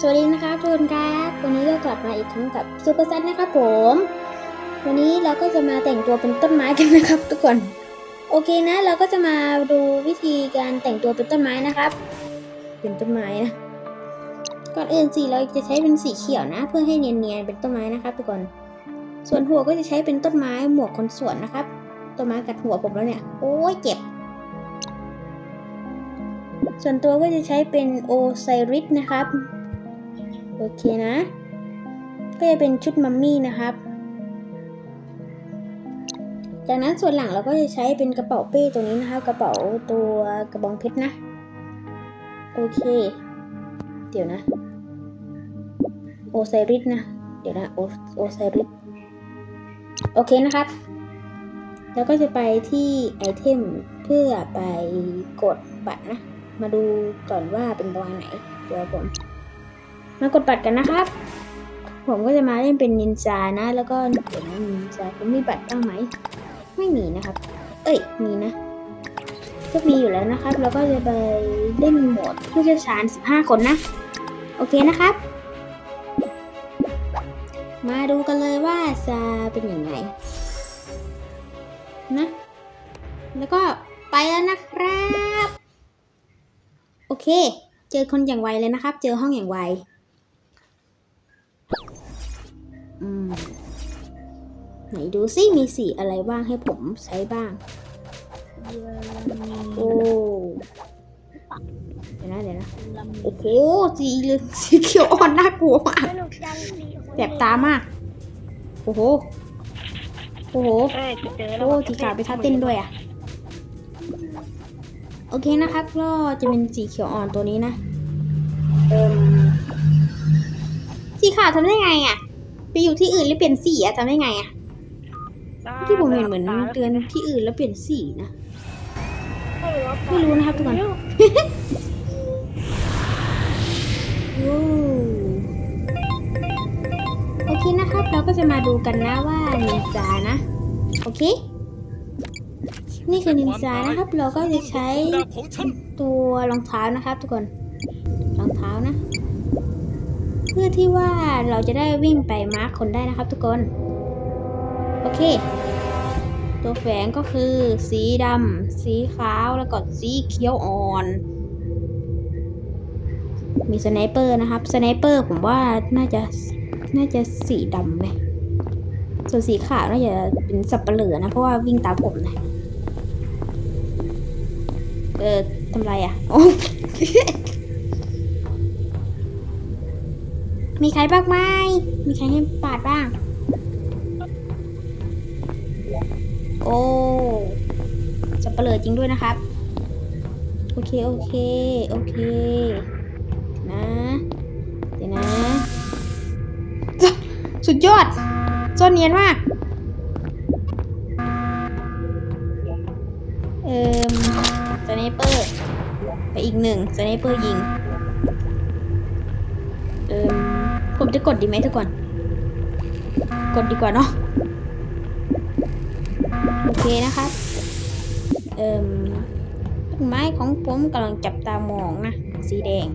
สวัสดีนะครับทุกคนครับวันนี้ก็กลับมาอีกครั้งกับซูเปอร์เซตนะครับผม วันนี้เราก็จะมาแต่งตัวเป็นต้นไม้กันนะครับทุกคน โอเคนะเราก็จะมาดูวิธีการแต่งตัวเป็นต้นไม้นะครับ เป็นต้นไม้นะ ก่อนอื่นสิเราจะใช้เป็นสีเขียวนะ เพื่อให้เนียนๆเป็นต้นไม้นะครับทุกคน ส่วนหัวก็จะใช้เป็นต้นไม้หมวกคนสวนนะครับ ต้นไม้กัดหัวผมแล้วเนี่ย โอ้ยเจ็บ ส่วนตัวก็จะใช้เป็นโอไซริสนะครับ โอเคนะ ก็จะเป็นชุดมัมมี่นะครับ จากนั้นส่วนหลังเราก็จะใช้เป็นกระเป๋าเป้ตัวนี้นะคะกระเป๋าตัวกระบองเพชรนะ โอเค เดี๋ยวนะ โอไซริสนะ เดี๋ยวนะโอโอไซริส โอเคนะครับ แล้วก็จะไปที่ไอเทมเพื่อไปกดบัตรนะ มาดูก่อนว่าเป็นประมาณไหน เดี๋ยวผม มากดบัตรกันนะครับ ผมก็จะมาเล่นเป็นนินจานะ แล้วก็เดี๋ยวนะนินจาผมมีบัตรบ้างไหม ไม่มีนะครับ เอ้ย มีนะก็มีอยู่แล้วนะครับแล้วก็จะไปเล่นโหมดผู้เชี่ยวชาญ 15 คนนะ โอเคนะครับ มาดูกันเลยว่าจะเป็นยังไงนะ แล้วก็ไปแล้วนะครับ โอเค เจอคนอย่างไวเลยนะครับ เจอห้องอย่างไว ไหนดูซิมีสีอะไรบ้างให้ผมใช้บ้าง โอ้เดี๋ยวนะเดี๋ยวนะโอ้โหสีเหลืองสีเขียวอ่อนน่ากลัวมากสนุกจังสิแสบตามาก โอ้โห โอ้โหเอ้ยเจอแล้วโอ้สีขาวไปท่าเต้นด้วยอะ โอเคนะครับก็จะเป็นสีเขียวอ่อนตัวนี้นะ เอิมสีขาวทำได้ไงอะ ไปอยู่ที่อื่นแล้วเปลี่ยนสีอะทำได้ไงอะที่ผมเห็นเหมือนเตือนที่อื่นแล้วเปลี่ยนสีนะไม่รู้นะครับทุกคนโอ้โอเคนะครับ เราก็จะมาดูกันนะว่านินจานะ โอเค นี่คือนินจานะครับ เราก็จะใช้ของฉันตัวรองเท้านะครับ ทุกคนรองเท้านะเพื่อที่ว่าเราจะได้วิ่งไปมาร์คคนได้นะครับทุกคน โอเค ตัวแฝงก็คือ สีดำสีขาวแล้วก็สีเขียวอ่อน มีสไนเปอร์นะครับสไนเปอร์ผมว่าน่าจะน่าจะสีดำไหมส่วนสีขาวน่าจะเป็นสับเปลือนะเพราะว่าวิ่งตามผมนะ เออทำไรอะโอ้ มีใครบ้างไหม มีใครให้ปาดบ้าง โอ้สับเปลือจริงด้วยนะครับ โอเค โอเค โอเค นะ เดี๋ยวนะ สุดยอดจนเนียนมาก เอ่มสไนเปอร์ ไปอีกหนึ่งสไนเปอร์ยิง เอ่ม ผมจะกดดีไหมทุกคนกดดีกว่าเนาะโอเคนะครับเอ่มต้นไม้ของผมกำลังจับตามองนะ สีแดง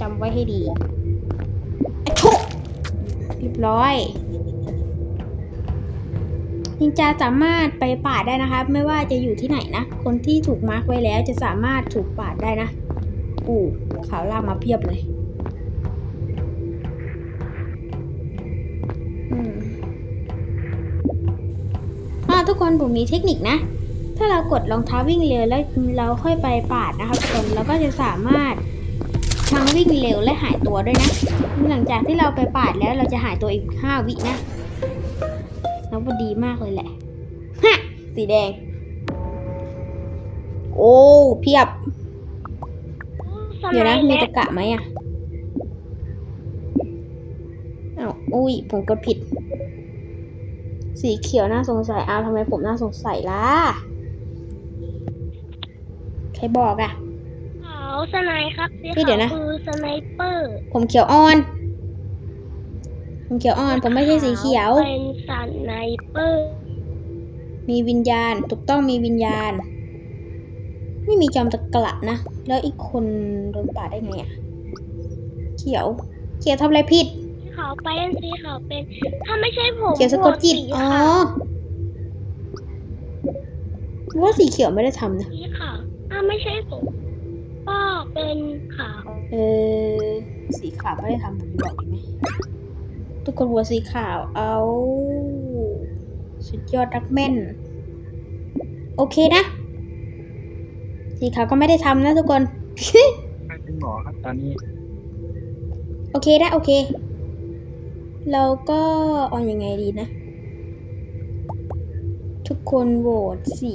จำไว้ให้ดีอะโถเรียบร้อยนินจาสามารถไปป่าได้นะครับไม่ว่าจะอยู่ที่ไหนนะ คนที่ถูกมาร์กไว้แล้วจะสามารถถูกป่าได้นะ อู้ขาวล่างมาเพียบเลย ทุกคนผมมีเทคนิคนะ ถ้าเรากดรองเท้าวิ่งเร็วแล้วเราค่อยไปปาดนะครับทุกคนเราก็จะสามารถทั้งวิ่งเร็วและหายตัวด้วยนะ หลังจากที่เราไปปาดแล้วเราจะหายตัวอีกห้าวินะแล้วพอดีมากเลยแหละฮะสีแดง โอ้เพียบ เดี๋ยวนะมีตะกะไหมอะอ้าวอุ้ยผมกดผิด สีเขียวน่าสงสัยอ้าวทำไมผมน่าสงสัยล่ะ ใครบอกอะขาวสไนครับสีเฮ้ยเดี๋ยวนะขาวคือสไนเปอร์ผมเขียวอ่อน ผมเขียวอ่อน ผมไม่ใช่สีเขียว เป็นสไนเปอร์ มีวิญญาณ ถูกต้องมีวิญญาณ ไม่มีจอมตะกละนะ แล้วอีกคนโดนปาดได้ไงอะโอเคขียว เขียวทำอะไรผิด สีขาวเป็นสีขาวเป็น ถ้าไม่ใช่ผมเขียวสะกดจิตสีอ๋อขาวว่าสีเขียวไม่ได้ทำนะ สีขาวถ้าไม่ใช่ผม ก็เป็นขาว เออ สีขาวไม่ได้ทำผมจะบอกดีไหมทุกคนวัวสีขาว เอา สุดยอดรักแม่น โอเคนะ สีขาวก็ไม่ได้ทำนะทุกคน เป็นหมอครับตอนนี้ โอเคได้โอเค เราก็เอาอยัางไงดีนะ ทุกคนโหวตสี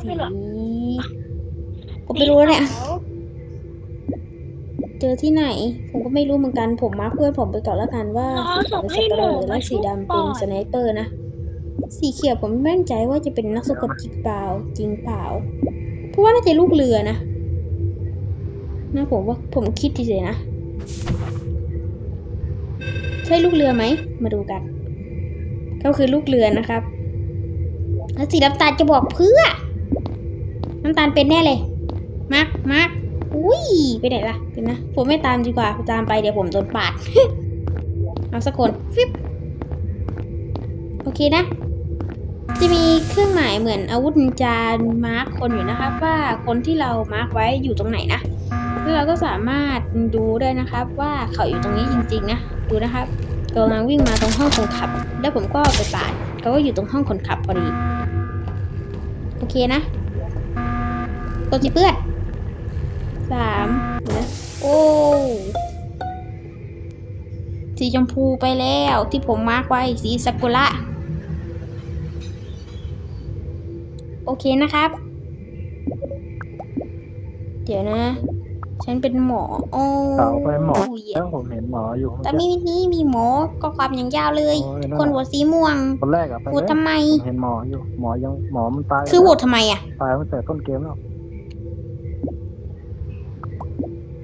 สีผมไม่รู้แล้วเนี่ยสีขาวเจอที่ไหน ผมก็ไม่รู้เหมือนกันผมมาร์คเพื่อนผมไปก่อนแล้วกันว่าอ๋อสีขาวเป็นส่สังบให้เปหนูลือและมาสีดำเป็นชุบก่อนสไนเปอร์นะ สีเขียวผมไม่มั่นใจว่าจะเป็นนักสะกดจิตเปล่าจริงเปล่า เพราะว่าน่าจะลูกเรือนะนะผมว่าผมคิดเฉยๆนะ ใช่ลูกเรือไหม มาดูกัน ก็คือลูกเรือนะครับ แล้วสีน้ำตาลจะบอกเพื่อ น้ำตาลเป็นแน่เลยมาร์คมาร์คอุ้ย ไปไหนล่ะเดี๋ยวนะ ผมไม่ตามดีกว่าตามไปเดี๋ยวผมโดนปาด เอาสักคนฟิปโอเคนะ จะมีเครื่องหมายเหมือนอาวุธนินมาร์คคนอยู่นะครับ ว่าคนที่เรามาร์คไว้อยู่ตรงไหนนะแล้วเราก็สามารถดูได้นะครับว่าเขาอยู่ตรงนี้จริงๆนะ ดูนะครับกำลังวิ่งมาตรงห้องคนขับ แล้วผมก็ไปปาดเขาก็อยู่ตรงห้องคนขับพอดี โอเคนะตัวจีเปื้อนสามเดี๋ยวนะโอ้สีชมพูไปแล้วที่ผมมาร์กไว้สีซากุระโอเคนะครับ เดี๋ยวนะ ฉันเป็นหมอ โอ้ขาวไปหมอเหี้ยแล้วผมเห็นหมออยู่แต่ไม่มีนี่มีหมอก็ความอย่างยาวเลยโอ้ยนั่นคนหัวสีม่วงคนแรกอะไปโหวตเลยทำไมผมเห็นหมออยู่ หมอยังหมอมันตายคือโหวตทำไมอะตายตั้งแต่ต้นเกมแล้ว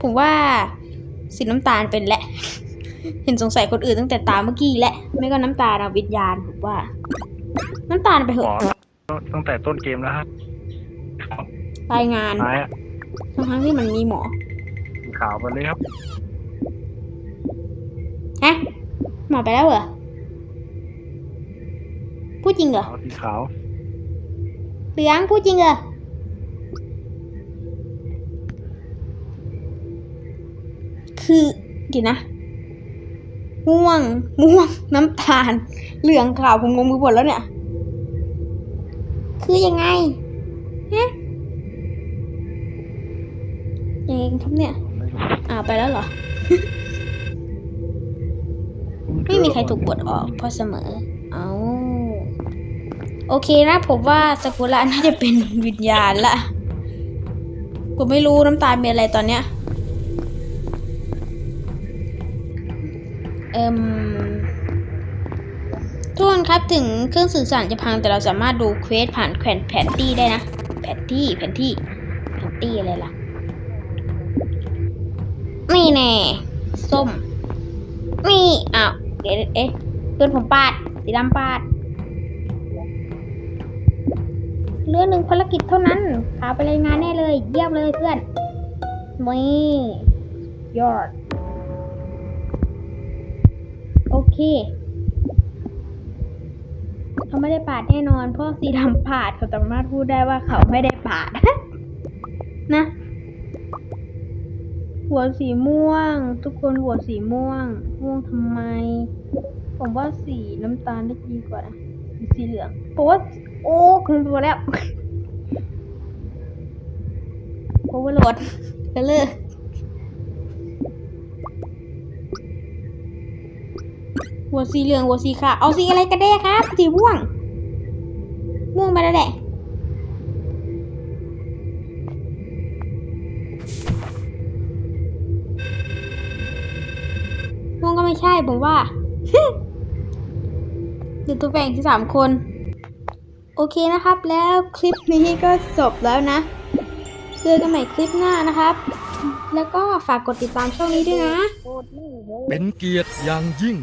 ผมว่าสีน้ำตาลเป็นแหละ เห็นสงสัยคนอื่นตั้งแต่ตาเมื่อกี้แหละ ไม่ก็น้ำตาลอะวิญญาณผมว่า น้ำตาลไปเถหมออะตั้งแต่ต้นเกมแล้วครับรายงาน ตายอะ ทั้งๆที่มันมีหมอสี ขาวไปเลยครับ ฮะหมอไปแล้วเหรอ พูดจริงเหรอขาวสีขาว เหลืองพูดจริงเหรอ คือเดี๋ยวนะ ม่วง ม่วง น้ำตาล เหลืองขาวผมงงไปหมดแล้วเนี่ย คือยังไง ฮะยังไงกันครับเนี่ย อ่าวไปแล้วเหรอ ไม่มีใครถูกบดออกเพราะเสมอ เอาโอเคนะผมว่าสกุระน่าจะเป็นวิญญาณละผมไม่รู้น้ำตาลมีอะไรตอนเนี้ย เอิมทุกคนครับถึงเครื่องสื่อสารจะพังแต่เราสามารถดูเควสผ่านแผ่นแผนที่ได้นะ แผนที่แผนที่แผนที่อะไรล่ะ นี่แน่ ส้ม นี่อ้าวเดี๋ยวเอ๊ะเพื่อนผมปาด สีดำปาดเหลือหนึ่งภารกิจเท่านั้นพาไปรายงานแน่เลย เยี่ยมเลยเพื่อนนี่ยอด โอเคเขาไม่ได้ปาดแน่นอนเพราะสีดำปาดเขาสามารถพูดได้ว่าเขาไม่ได้ปาด นะ หัวสีม่วง ทุกคนหัวสีม่วง ม่วงทำไม ผมว่าสีน้ำตาลได้ดีกว่านะหรือสีเหลืองผมว่าโอ้คุณตัวแล้วโอเวอร์โหลดก็เลิกหัวสีเหลืองหัวสีขาวเอาสีอะไรกันแน่ครับสีม่วง ใช่ผมว่าเดี๋ยวตัวแบ่งที่สามคน โอเคนะครับ แล้วคลิปนี้ก็จบแล้วนะ เจอกันใหม่คลิปหน้านะครับ แล้วก็ฝากกดติดตามช่องนี้ด้วยนะ เป็นเกียรติอย่างยิ่ง